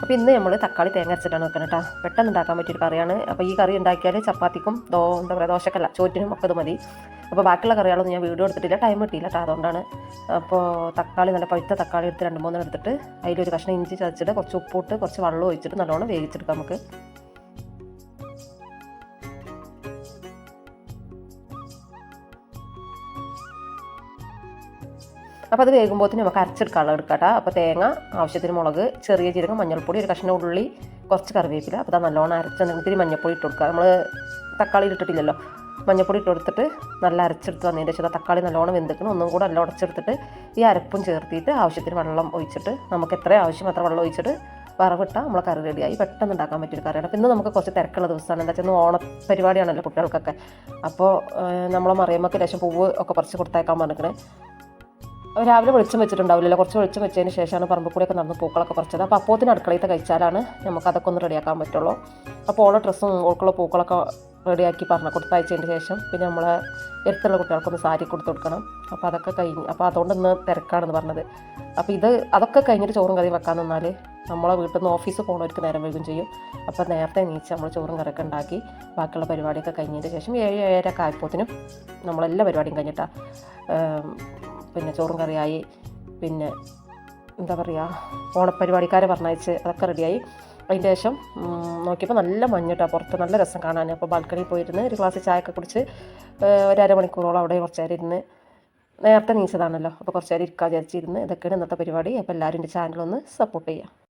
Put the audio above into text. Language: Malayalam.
അപ്പോൾ ഇന്ന് നമ്മൾ തക്കാളി തേങ്ങ അരച്ചിട്ടാണ് വെക്കുന്നത് കേട്ടോ പെട്ടെന്ന് ഉണ്ടാക്കാൻ പറ്റിയൊരു കറിയാണ്. അപ്പോൾ ഈ കറി ഉണ്ടാക്കിയാൽ ചപ്പാത്തിക്കും ദോ എന്താ പറയുക ദോശക്കല്ല ചോറ്റിനും ഒക്കെ ഇത് മതി. അപ്പോൾ ബാക്കിയുള്ള കറികളൊന്നും ഞാൻ വീഡിയോ എടുത്തിട്ടില്ല. ടൈം കിട്ടിയില്ല കേട്ടോ അതുകൊണ്ടാണ്. അപ്പോൾ തക്കാളി നല്ല പഴുത്ത തക്കാളി എടുത്ത് രണ്ട് മൂന്നെണ്ണം എടുത്തിട്ട് അതിലൊരു കഷ്ണം ഇഞ്ചി ചതച്ചിട്ട് കുറച്ച് ഉപ്പിട്ട് കുറച്ച് വെള്ളം ഒഴിച്ചിട്ട് നല്ലോണം വേവിച്ചെടുക്കാം നമുക്ക്. അപ്പോൾ അത് വേകുമ്പോഴത്തേന് നമുക്ക് അരച്ചെടുക്കാനുള്ള കേട്ടോ അപ്പോൾ തേങ്ങ ആവശ്യത്തിന് മുളക് ചെറിയ ജീരകം മഞ്ഞൾപ്പൊടി ഒരു കഷ്ണം ഉള്ളി കുറച്ച് കറിവേപ്പില. അപ്പോൾ അത് നല്ലോണം അരച്ച് ഇത്തിരി മഞ്ഞൾപ്പൊടി ഇട്ട് കൊടുക്കുക. നമ്മൾ തക്കാളി ഇട്ടിട്ടില്ലല്ലോ. മഞ്ഞൾപ്പൊടി ഇട്ട് കൊടുത്തിട്ട് നല്ല അരച്ചെടുത്ത് വന്നതിന്റെ ശേഷം തക്കാളി നല്ലോണം വെന്തിക്കണം ഒന്നും കൂടെ നല്ല ഉടച്ചെടുത്തിട്ട് ഈ അരപ്പും ചേർത്തിട്ട് ആവശ്യത്തിന് വെള്ളം ഒഴിച്ചിട്ട് നമുക്ക് എത്ര ആവശ്യം അത്ര വെള്ളം ഒഴിച്ചിട്ട് വറവിട്ടാൽ നമ്മളെ കറി റെഡിയായി. പെട്ടെന്ന് ഉണ്ടാക്കാൻ പറ്റിയൊരു കറിയാണ്. അപ്പോൾ ഇന്ന് നമുക്ക് കുറച്ച് തിരക്കുള്ള ദിവസമാണ്. എന്താ വെച്ചാൽ ഓണ പരിപാടിയാണല്ലോ കുട്ടികൾക്കൊക്കെ. അപ്പോൾ നമ്മളെ മറിയമ്മക്ക് ലേശം പൂവ് ഒക്കെ കുറച്ച് കൊടുത്തേക്കാൻ പറഞ്ഞിരിക്കണേ. രാവിലെ വെളിച്ചം വെച്ചിട്ടുണ്ടാവില്ലല്ലോ. കുറച്ച് വെളിച്ചം വെച്ചതിന് ശേഷമാണ് പറമ്പിൽ കൂടെയൊക്കെ നടന്ന് പൂക്കളൊക്കെ പറിച്ചത്. അപ്പോൾ അപ്പോത്തിന് അടുക്കളയിൽ കഴിച്ചാലാണ് നമുക്ക് അതൊക്കെ ഒന്ന് റെഡിയാക്കാൻ പറ്റുള്ളൂ. അപ്പോൾ ഓളെ ഡ്രസ്സും ഓൾക്കുള്ള പൂക്കളൊക്കെ റെഡിയാക്കി പറഞ്ഞ കൊടുത്തയച്ചതിന് ശേഷം പിന്നെ നമ്മളെ എടുത്തുള്ള കുട്ടികൾക്കൊന്ന് സാരി കൊടുത്തു കൊടുക്കണം. അപ്പോൾ അതൊക്കെ കഴിഞ്ഞ് അപ്പോൾ അതുകൊണ്ട് ഇന്ന് തിരക്കാണെന്ന് പറഞ്ഞത്. അപ്പോൾ ഇത് അതൊക്കെ കഴിഞ്ഞിട്ട് ചോറും കറി വെക്കാൻ നിന്നാൽ നമ്മളെ വീട്ടിൽ നിന്ന് ഓഫീസ് പോകുന്നവർക്ക് നേരം വൈകും ചെയ്യും. അപ്പോൾ നേരത്തെ നീച്ച് നമ്മൾ ചോറും കറിയൊക്കെ ഉണ്ടാക്കി ബാക്കിയുള്ള പരിപാടിയൊക്കെ കഴിഞ്ഞതിന് ശേഷം ഏഴ് ഏഴര കായ്പോത്തിനും നമ്മളെല്ലാ പരിപാടിയും കഴിഞ്ഞിട്ടാണ്. പിന്നെ ചോറും കറിയായി. പിന്നെ എന്താ പറയുക ഓണപ്പരിപാടിക്കാരെ പറഞ്ഞയച്ച് അതൊക്കെ റെഡിയായി. അതിന്റെ ശേഷം നോക്കിയപ്പോൾ നല്ല മഞ്ഞിട്ടാണ് പുറത്ത്. നല്ല രസം കാണാൻ. അപ്പോൾ ബാൽക്കണിയിൽ പോയിരുന്ന് ഒരു ഗ്ലാസ് ചായയൊക്കെ കുടിച്ച് ഒരു അരമണിക്കൂറോളം അവിടെ കുറച്ച് നേരം ഇരുന്ന് നേരത്തെ നീച്ചതാണല്ലോ. അപ്പോൾ കുറച്ച് നേരം ഇരിക്കാൻ വിചാരിച്ചിരുന്ന്. ഇതൊക്കെയാണ് ഇന്നത്തെ പരിപാടി. അപ്പോൾ എല്ലാവരും എന്റെ ചാനലൊന്ന് സപ്പോർട്ട് ചെയ്യുക